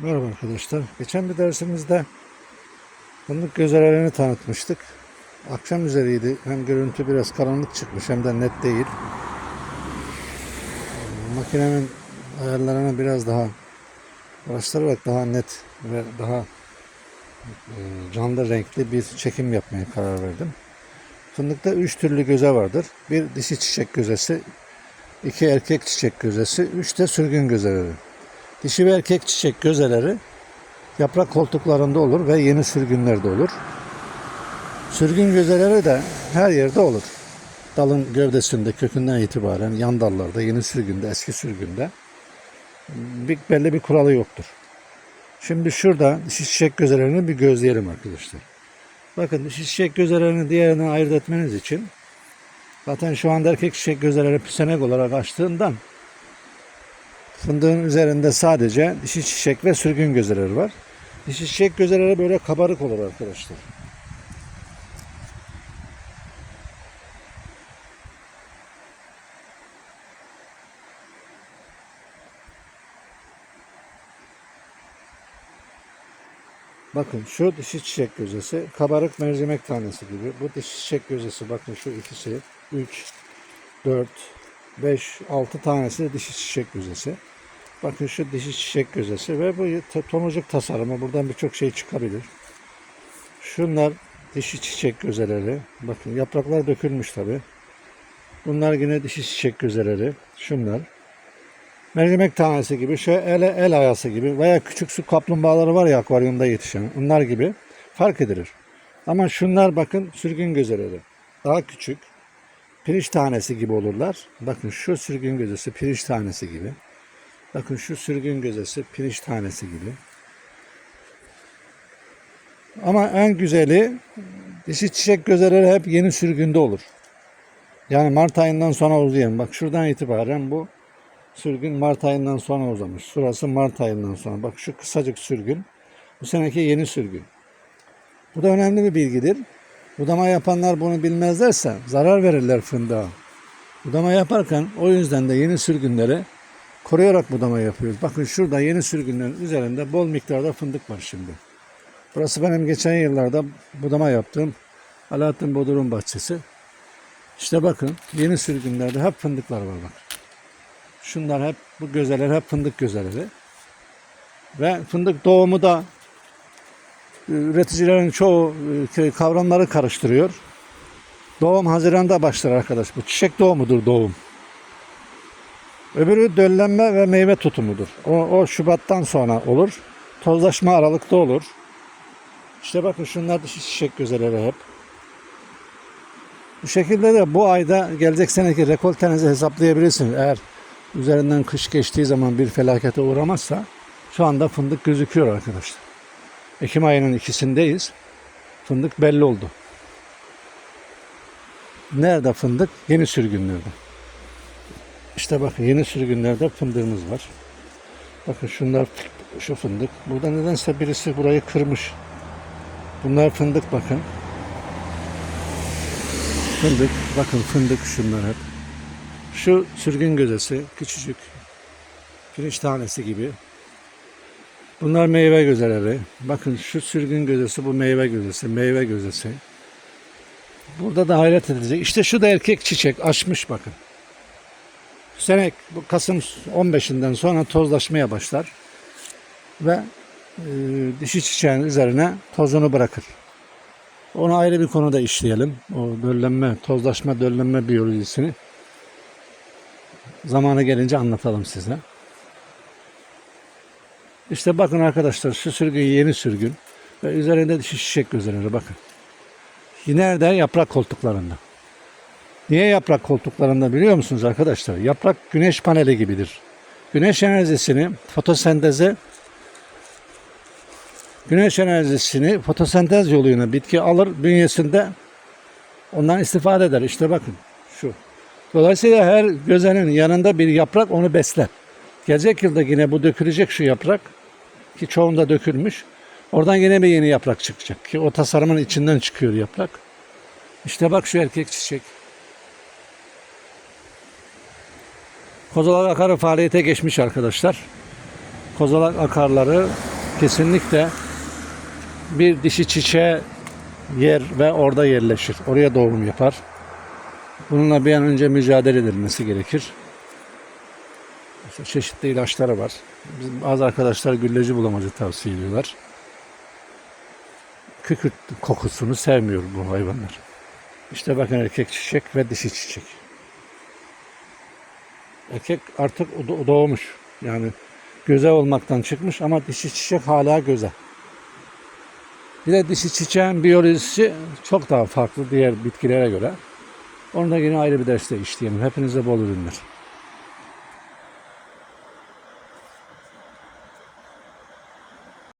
Merhaba arkadaşlar. Geçen bir dersimizde fındık gözelerini tanıtmıştık. Akşam üzeriydi. Hem görüntü biraz karanlık çıkmış hem de net değil. Makinenin ayarlarını biraz daha araştırarak daha net ve daha e, canlı renkli bir çekim yapmaya karar verdim. Fındıkta üç türlü göze vardır. Bir dişi çiçek gözesi, iki erkek çiçek gözesi, üç de sürgün gözeleri. Dişi ve erkek çiçek gözeleri yaprak koltuklarında olur ve yeni sürgünlerde olur. Sürgün gözeleri de her yerde olur. Dalın gövdesinde, kökünden itibaren yan dallarda, yeni sürgünde, eski sürgünde bir, belli bir kuralı yoktur. Şimdi şurada dişi çiçek gözelerini bir gözleyelim arkadaşlar. Bakın dişi çiçek gözelerini diğerinden ayırt etmeniz için zaten şu anda erkek çiçek gözeleri püsenek olarak açtığından Fındığın üzerinde sadece dişi çiçek ve sürgün gözeleri var. Dişi çiçek gözeleri böyle kabarık olur arkadaşlar. Bakın şu dişi çiçek gözesi kabarık mercimek tanesi gibi. Bu dişi çiçek gözesi bakın şu ikisi 3, 4, 5, 6 tanesi dişi çiçek gözesi. Bakın şu dişi çiçek gözesi ve bu tomurcuk tasarımı. Buradan birçok şey çıkabilir. Şunlar dişi çiçek gözeleri. Bakın yapraklar dökülmüş tabi. Bunlar yine dişi çiçek gözeleri. Şunlar. Mercimek tanesi gibi, şöyle el, el ayası gibi veya küçük su kaplumbağaları var ya akvaryumda yetişen. Onlar gibi fark edilir. Ama şunlar bakın sürgün gözeleri. Daha küçük. Pirinç tanesi gibi olurlar. Bakın şu sürgün gözesi pirinç tanesi gibi. Bakın şu sürgün gözesi pirinç tanesi gibi. Ama en güzeli dişi çiçek gözeleri hep yeni sürgünde olur. Yani Mart ayından sonra uzayan. Bak şuradan itibaren bu sürgün Mart ayından sonra uzamış. Şurası Mart ayından sonra. Bak şu kısacık sürgün. Bu seneki yeni sürgün. Bu da önemli bir bilgidir. Budama yapanlar bunu bilmezlerse zarar verirler fındığa. Budama yaparken o yüzden de yeni sürgünleri koruyarak budama yapıyoruz. Bakın şurada yeni sürgünlerin üzerinde bol miktarda fındık var şimdi. Burası benim geçen yıllarda budama yaptığım Alaaddin Bodur'un bahçesi. İşte bakın yeni sürgünlerde hep fındıklar var bak. Şunlar hep bu gözeler hep fındık gözeleri. Ve fındık doğumu da üreticilerin çoğu e, kavramları karıştırıyor. Doğum Haziran'da başlar arkadaş. Bu çiçek doğumudur doğum. Öbürü döllenme ve meyve tutumudur. O, o Şubat'tan sonra olur. Tozlaşma Aralık'ta olur. İşte bakın şunlar dişi çiçek gözeleri hep. Bu şekilde de bu ayda gelecek seneki rekoltenizi hesaplayabilirsiniz. Eğer üzerinden kış geçtiği zaman bir felakete uğramazsa şu anda fındık gözüküyor arkadaşlar. Ekim ayının ikisindeyiz. Fındık belli oldu. Nerede fındık? Yeni sürgünlerde. İşte bakın yeni sürgünlerde fındığımız var. Bakın şunlar şu fındık. Burada nedense birisi burayı kırmış. Bunlar fındık bakın. Fındık. Bakın fındık şunlar hep. Şu sürgün gözesi küçücük. Pirinç tanesi gibi. Bunlar meyve gözeleri. Bakın şu sürgün gözesi bu meyve gözesi. Meyve gözesi. Burada da hayret edilecek. İşte şu da erkek çiçek açmış bakın. Sene bu Kasım 15'inden sonra tozlaşmaya başlar ve e, dişi çiçeğin üzerine tozunu bırakır. Onu ayrı bir konuda işleyelim. O döllenme, tozlaşma, döllenme biyolojisini zamanı gelince anlatalım size. İşte bakın arkadaşlar şu sürgün yeni sürgün ve üzerinde dişi çiçek gözeleri bakın. Nerede? Yaprak koltuklarında. Niye yaprak koltuklarında biliyor musunuz arkadaşlar? Yaprak güneş paneli gibidir. Güneş enerjisini fotosenteze güneş enerjisini fotosentez yoluyla bitki alır bünyesinde ondan istifade eder. İşte bakın şu. Dolayısıyla her gözenin yanında bir yaprak onu besler. Gelecek yılda yine bu dökülecek şu yaprak ki çoğunda dökülmüş. Oradan yine bir yeni yaprak çıkacak ki o tasarımın içinden çıkıyor yaprak. İşte bak şu erkek çiçek. Kozalak akarı faaliyete geçmiş arkadaşlar. kozalak akarları kesinlikle bir dişi çiçeğe yer ve orada yerleşir. Oraya doğum yapar. Bununla bir an önce mücadele edilmesi gerekir. Çeşitli ilaçları var. Bizim bazı arkadaşlar gülleci bulamacı tavsiye ediyorlar. Kükürt kokusunu sevmiyor bu hayvanlar. İşte bakın erkek çiçek ve dişi çiçek. Erkek artık do- doğmuş. Yani göze olmaktan çıkmış ama dişi çiçek hala göze. Bir de dişi çiçeğin biyolojisi çok daha farklı diğer bitkilere göre. Onu da yine ayrı bir derste işleyelim. Hepinize bol ürünler.